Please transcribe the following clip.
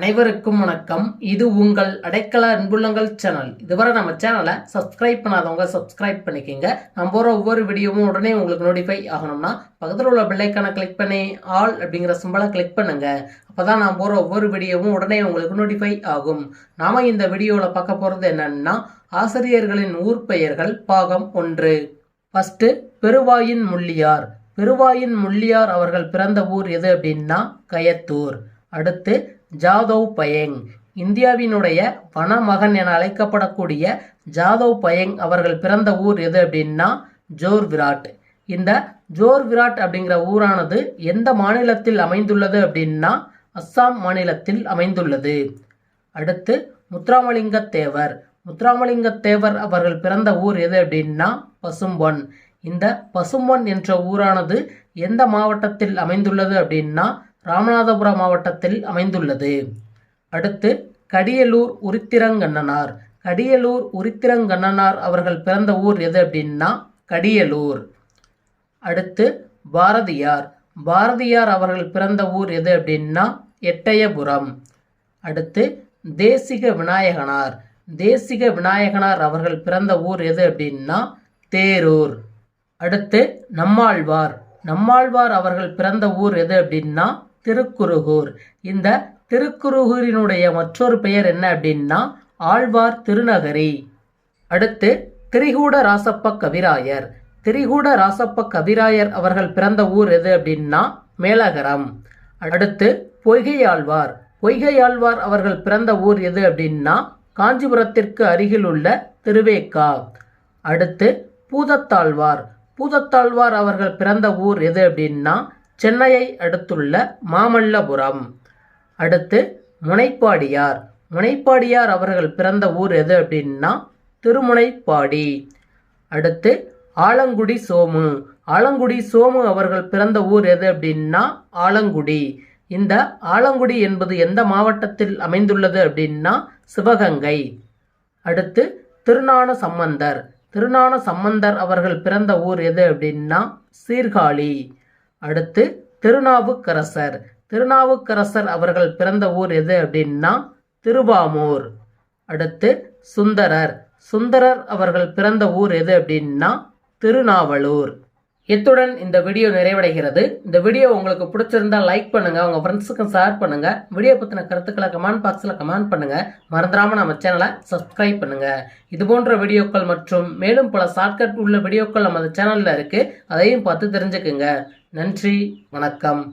அனைவருக்கும் வணக்கம். இது உங்கள் அடைக்கல அன்புள்ளங்கள் சேனல் இதுவரை நம்ம சேனலை சப்ஸ்கிரைப் பண்ணாதவங்க சப்ஸ்கிரைப் பண்ணிக்கோங்க. நம்ம போகிற ஒவ்வொரு வீடியோவும் உடனே உங்களுக்கு நோட்டிஃபை ஆகணும்னா பக்கத்தில் உள்ள பிள்ளைக்கான கிளிக் பண்ணி ஆல் அப்படிங்கிற சிம்பலை கிளிக் பண்ணுங்க. அப்பதான் நான் போகிற ஒவ்வொரு வீடியோவும் உடனே உங்களுக்கு நோட்டிஃபை ஆகும். நாம இந்த வீடியோவில் பார்க்க போகிறது என்னன்னா ஆசிரியர்களின் ஊர் பெயர்கள் பாகம் ஒன்று. ஃபஸ்ட்டு பெருவாயின் முள்ளியார். பெருவாயின் முள்ளியார் அவர்கள் பிறந்த ஊர் எது அப்படின்னா கயத்தூர். அடுத்து ஜாதவ் பயங். இந்தியாவினுடைய வனமகன் என அழைக்கப்படக்கூடிய ஜாதவ் பயங் அவர்கள் பிறந்த ஊர் எது அப்படின்னா ஜோர் விராட் இந்த ஜோர் விராட் அப்படிங்கிற ஊரானது எந்த மாநிலத்தில் அமைந்துள்ளது அப்படின்னா அஸ்ஸாம் மாநிலத்தில் அமைந்துள்ளது. அடுத்து முத்ராமலிங்க தேவர் முத்ராமலிங்க தேவர் அவர்கள் பிறந்த ஊர் எது அப்படின்னா பசும்பொன். இந்த பசும்பொன் என்ற ஊரானது எந்த மாவட்டத்தில் அமைந்துள்ளது அப்படின்னா ராமநாதபுரம் மாவட்டத்தில் அமைந்துள்ளது. அடுத்து கடியலூர் உருத்திரங்கண்ணனார். கடியலூர் உருத்திரங்கண்ணனார் அவர்கள் பிறந்த ஊர் எது அப்படின்னா கடியலூர். அடுத்து பாரதியார். பாரதியார் அவர்கள் பிறந்த ஊர் எது அப்படின்னா எட்டயபுரம். அடுத்து தேசிக விநாயகனார். தேசிக விநாயகனார் அவர்கள் பிறந்த ஊர் எது அப்படின்னா தேரூர். அடுத்து நம்மாழ்வார். நம்மாழ்வார் அவர்கள் பிறந்த ஊர் எது அப்படின்னா திருக்குருகூர். இந்த திருக்குருகூரினுடைய மற்றொரு பெயர் என்ன அப்படின்னா ஆழ்வார் திருநகரி. அடுத்து திரிகூட ராசப்ப கவிராயர். திரிகூட ராசப்ப கவிராயர் அவர்கள் பிறந்த ஊர் எது அப்படின்னா மேலகரம். அடுத்து பொய்கையாழ்வார். பொய்கையாழ்வார் அவர்கள் பிறந்த ஊர் எது அப்படின்னா காஞ்சிபுரத்திற்கு அருகில் உள்ள திருவேக்கா. அடுத்து பூதத்தாழ்வார். பூதத்தாழ்வார் அவர்கள் பிறந்த ஊர் எது அப்படின்னா சென்னையை அடுத்துள்ள மாமல்லபுரம். அடுத்து முனைப்பாடியார். முனைப்பாடியார் அவர்கள் பிறந்த ஊர் எது அப்படின்னா திருமுனைப்பாடி. அடுத்து ஆலங்குடி சோமு. ஆலங்குடி சோமு அவர்கள் பிறந்த ஊர் எது அப்படின்னா ஆலங்குடி. இந்த ஆலங்குடி என்பது எந்த மாவட்டத்தில் அமைந்துள்ளது அப்படின்னா சிவகங்கை. அடுத்து திருநான சம்பந்தர் திருநான சம்பந்தர் அவர்கள் பிறந்த ஊர் எது அப்படின்னா சீர்காழி. அடுத்து திருநாவுக்கரசர். திருநாவுக்கரசர் அவர்கள் பிறந்த ஊர் எது அப்படின்னா திருவாமூர். அடுத்து சுந்தரர். சுந்தரர் அவர்கள் பிறந்த ஊர் எது அப்படின்னா திருநாவலூர். இத்துடன் இந்த வீடியோ நிறைவடைகிறது. இந்த வீடியோ உங்களுக்கு பிடிச்சிருந்தா லைக் பண்ணுங்க உங்க ஃப்ரெண்ட்ஸுக்கும் ஷேர் பண்ணுங்க. வீடியோ பத்தின கருத்துக்களை கமெண்ட் பாக்ஸ்ல கமெண்ட் பண்ணுங்க. மறந்துடாம நம்ம சேனலை சப்ஸ்கிரைப் பண்ணுங்க. இது போன்ற வீடியோக்கள் மற்றும் மேலும் பல ஷார்ட்கட் உள்ள வீடியோக்கள் நமது சேனல்ல இருக்கு. அதையும் பார்த்து தெரிஞ்சுக்குங்க. நன்றி வணக்கம்.